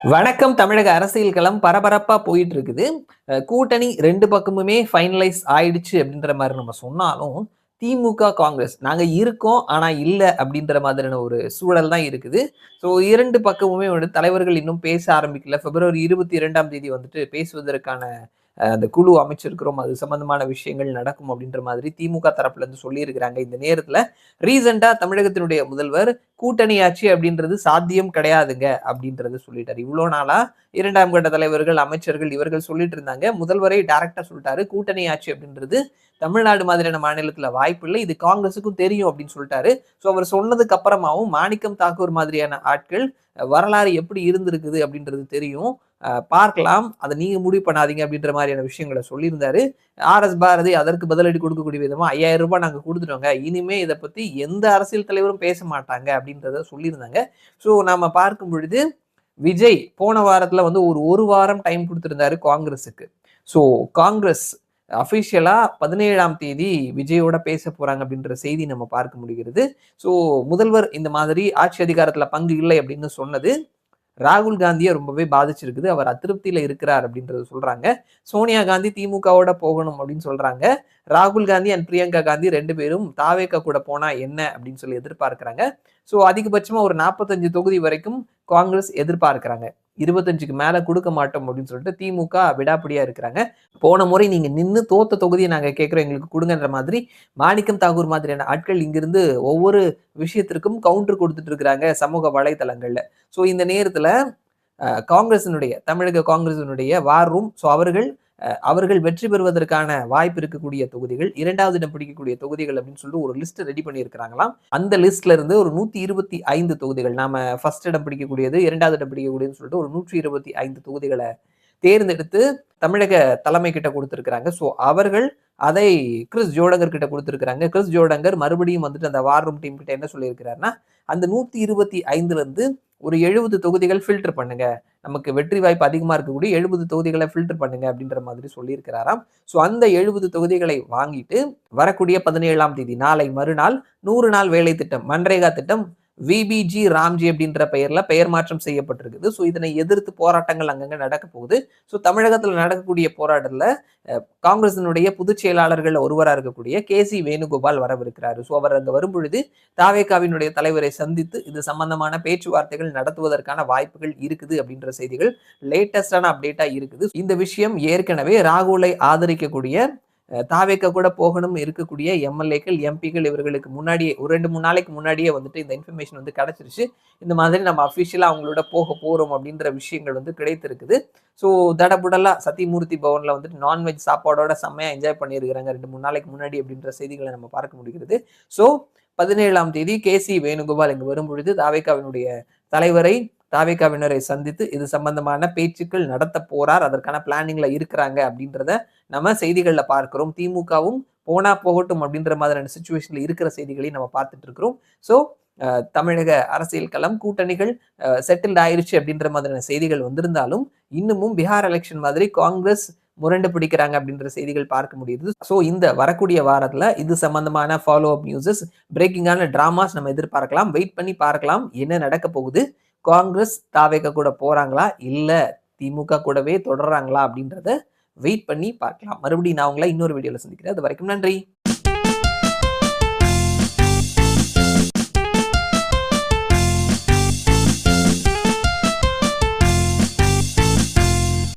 வணக்கம் தமிழக அரசியல் களம் பரபரப்பா போயிட்டு இருக்குது கூட்டணி ரெண்டு பக்கமுமே ஃபைனலைஸ் ஆயிடுச்சு அப்படின்ற மாதிரி நம்ம சொன்னாலும் திமுக காங்கிரஸ் நாங்க இருக்கோம் ஆனா இல்ல அப்படின்ற மாதிரியான ஒரு சூழல் தான் இருக்குது. ஸோ இரண்டு பக்கமுமே வந்து தலைவர்கள் இன்னும் பேச ஆரம்பிக்கல. பிப்ரவரி இருபத்தி இரண்டாம் தேதி வந்துட்டு பேசுவதற்கான அந்த குழு அமைச்சிருக்கிறோம். அது சம்பந்தமான விஷயங்கள் நடக்கும் அப்படின்ற மாதிரி திமுக தரப்புல இருந்து சொல்லியிருக்கிறாங்க. இந்த நேரத்துல ரீசெண்டா தமிழகத்தினுடைய முதல்வர் கூட்டணி ஆட்சி அப்படின்றது சாத்தியம் கிடையாதுங்க அப்படின்றது சொல்லிட்டாரு. இவ்வளோ நாளா இரண்டாம் கட்ட தலைவர்கள் அமைச்சர்கள் இவர்கள் சொல்லிட்டு இருந்தாங்க. முதல்வரை டைரக்டா சொல்லிட்டாரு. கூட்டணி ஆட்சி அப்படின்றது தமிழ்நாடு மாதிரியான மாநிலத்துல வாய்ப்பு இல்லை. இது காங்கிரஸுக்கும் தெரியும் அப்படின்னு சொல்லிட்டாரு. ஸோ அவர் சொன்னதுக்கு அப்புறமாவும் மாணிக்கம் தாக்கூர் மாதிரியான ஆட்கள் வரலாறு எப்படி இருந்திருக்குது அப்படின்றது தெரியும். பார்க்கலாம். அதை நீங்க முடிவு பண்ணாதீங்க அப்படின்ற மாதிரியான விஷயங்களை சொல்லியிருந்தாரு. ஆர் எஸ் பாரதி அதற்கு பதிலடி கொடுக்கக்கூடிய விதமா ஐயாயிரம் ரூபாய் நாங்க கொடுத்துட்டோங்க. இனிமே இதை பத்தி எந்த அரசியல் தலைவரும் பேச மாட்டாங்க அப்படின்றத சொல்லியிருந்தாங்க. ஸோ நம்ம பார்க்கும் பொழுது விஜய் போன வாரத்தில் வந்து ஒரு ஒரு வாரம் டைம் கொடுத்துருந்தாரு காங்கிரஸுக்கு. ஸோ காங்கிரஸ் அஃபிஷியலாக பதினேழாம் தேதி விஜயோட பேச போகிறாங்க அப்படின்ற செய்தி நம்ம பார்க்க முடிகிறது. ஸோ முதல்வர் இந்த மாதிரி ஆட்சி அதிகாரத்தில் பங்கு இல்லை அப்படின்னு சொன்னது ராகுல் காந்தியை ரொம்பவே பாதிச்சிருக்குது. அவர் அதிருப்தியில் இருக்கிறார் அப்படின்றத சொல்கிறாங்க சோனியா காந்தி திமுகவோட போகணும் அப்படின்னு சொல்கிறாங்க ராகுல் காந்தி அண்ட் பிரியங்கா காந்தி ரெண்டு பேரும் தாவேக்கா கூட போனால் என்ன அப்படின்னு சொல்லி எதிர்பார்க்குறாங்க. ஸோ அதிகபட்சமாக ஒரு நாற்பத்தஞ்சு தொகுதி வரைக்கும் காங்கிரஸ் எதிர்பார்க்குறாங்க. இருபத்தஞ்சுக்கு மேலே கொடுக்க மாட்டோம் அப்படின்னு சொல்லிட்டு திமுக விடாப்பிடியா இருக்கிறாங்க. போன முறை நீங்கள் நின்று தோத்த தொகுதியை நாங்கள் கேட்குறோம் எங்களுக்கு கொடுங்கன்ற மாதிரி மாணிக்கம் தாகூர் மாதிரியான ஆட்கள் இங்கிருந்து ஒவ்வொரு விஷயத்திற்கும் கவுண்டர் கொடுத்துட்டு இருக்கிறாங்க சமூக வலைதளங்களில் ஸோ இந்த நேரத்தில் காங்கிரசினுடைய தமிழக காங்கிரசினுடைய வார் ரூம் ஸோ அவர்கள் அவர்கள் வெற்றி பெறுவதற்கான வாய்ப்பு இருக்கக்கூடிய தொகுதிகள் இரண்டாவது இடம் பிடிக்கக்கூடிய தொகுதிகள் அப்படின்னு சொல்லிட்டு ஒரு லிஸ்ட் ரெடி பண்ணியிருக்கிறாங்களாம். அந்த லிஸ்ட்ல இருந்து ஒரு நூத்தி இருபத்தி ஐந்து தொகுதிகள் நாம ஃபர்ஸ்ட் இடம் பிடிக்கக்கூடியது இரண்டாவது இடம் பிடிக்கக்கூடியதுன்னு சொல்லிட்டு ஒரு நூற்றி இருபத்தி ஐந்து தொகுதிகளை தேர்ந்தெடுத்து தமிழக தலைமை கிட்ட கொடுத்துருக்குறாங்க. ஸோ அவர்கள் அதை கிறிஸ் ஜோடங்கர் கிட்ட கொடுத்துருக்காங்க கிறிஸ் ஜோடங்கர் மறுபடியும் வந்துட்டு அந்த வார் ரூம் டீம் கிட்ட என்ன சொல்லியிருக்கிறாருன்னா அந்த நூத்தி இருபத்தி ஐந்துல இருந்து ஒரு எழுபது தொகுதிகள் ஃபில்டர் பண்ணுங்க. நமக்கு வெற்றி வாய்ப்பு அதிகமாக இருக்கக்கூடிய எழுபது தொகுதிகளை ஃபில்டர் பண்ணுங்க அப்படின்ற மாதிரி சொல்லியிருக்கிறாராம். ஸோ அந்த எழுபது தொகுதிகளை வாங்கிட்டு வரக்கூடிய பதினேழாம் தேதி நாளை மறுநாள் நூறு நாள் வேலை திட்டம் மன்ரேகா திட்டம் விபிஜி ராம்ஜி அப்படின்ற பெயர்ல பெயர் மாற்றம் செய்யப்பட்டிருக்குது. ஸோ இதனை எதிர்த்து போராட்டங்கள் அங்கங்க நடக்க போகுது. ஸோ தமிழகத்தில் நடக்கக்கூடிய போராட்டத்தில் காங்கிரசினுடைய பொதுச் செயலாளர்கள் ஒருவராக இருக்கக்கூடிய கே சி வேணுகோபால் வரவிருக்கிறாரு. ஸோ அவர் அங்கே வரும்பொழுது தாவேகாவினுடைய தலைவரை சந்தித்து இது சம்பந்தமான பேச்சுவார்த்தைகள் நடத்துவதற்கான வாய்ப்புகள் இருக்குது அப்படின்ற செய்திகள் லேட்டஸ்டான அப்டேட்டா இருக்குது. இந்த விஷயம் ஏற்கனவே ராகுலை ஆதரிக்கக்கூடிய தாவேக்க கூட போகணும் இருக்கக்கூடிய எம்எல்ஏக்கள் எம்பிக்கள் இவர்களுக்கு முன்னாடியே ஒரு ரெண்டு மூணு நாளைக்கு முன்னாடியே வந்துட்டு இந்த இன்ஃபர்மேஷன் வந்து கிடைச்சிருச்சு. இந்த மாதிரி நம்ம அஃபிஷியலாக அவங்களோட போக போகிறோம் அப்படின்ற விஷயங்கள் வந்து கிடைத்திருக்குது. ஸோ தடபுடலா சத்தியமூர்த்தி பவனில் வந்துட்டு நான்வெஜ் சாப்பாடோட செம்மையாக என்ஜாய் பண்ணியிருக்கிறாங்க. ரெண்டு மூணு நாளைக்கு முன்னாடி அப்படின்ற செய்திகளை நம்ம பார்க்க முடிகிறது. ஸோ பதினேழாம் தேதி கே சி வேணுகோபால் இங்கு வரும்பொழுது தாவேக்காவினுடைய தலைவரை தாவேகாவினரை சந்தித்து இது சம்பந்தமான பேச்சுக்கள் நடத்த போறார் அதற்கான பிளானிங்ல இருக்கிறாங்க அப்படின்றத நம்ம செய்திகள்ல பார்க்கிறோம். திமுகவும் போனா போகட்டும் அப்படின்ற மாதிரியான சுச்சுவேஷன்ல இருக்கிற செய்திகளையும் நம்ம பார்த்துட்டு இருக்கிறோம். ஸோ தமிழக அரசியல் களம் கூட்டணிகள் செட்டில்ட் ஆயிருச்சு அப்படின்ற மாதிரியான செய்திகள் வந்திருந்தாலும் இன்னமும் பீகார் எலெக்ஷன் மாதிரி காங்கிரஸ் முரண்டு பிடிக்கிறாங்க அப்படின்ற செய்திகள் பார்க்க முடியுது. ஸோ இந்த வரக்கூடிய வாரத்தில் இது சம்பந்தமான ஃபாலோ அப் நியூஸஸ் பிரேக்கிங்கான ட்ராமாஸ் நம்ம எதிர்பார்க்கலாம். வெயிட் பண்ணி பார்க்கலாம். என்ன நடக்க போகுது? காங்கிரஸ் தாவேக்க கூட போகிறாங்களா இல்லை திமுக கூடவே தொடர்றாங்களா அப்படின்றத வெயிட் பண்ணி பார்க்கலாம். மறுபடியும் நான் உங்களை இன்னொரு வீடியோவில் சந்திக்கிறேன். அது வரைக்கும் நன்றி.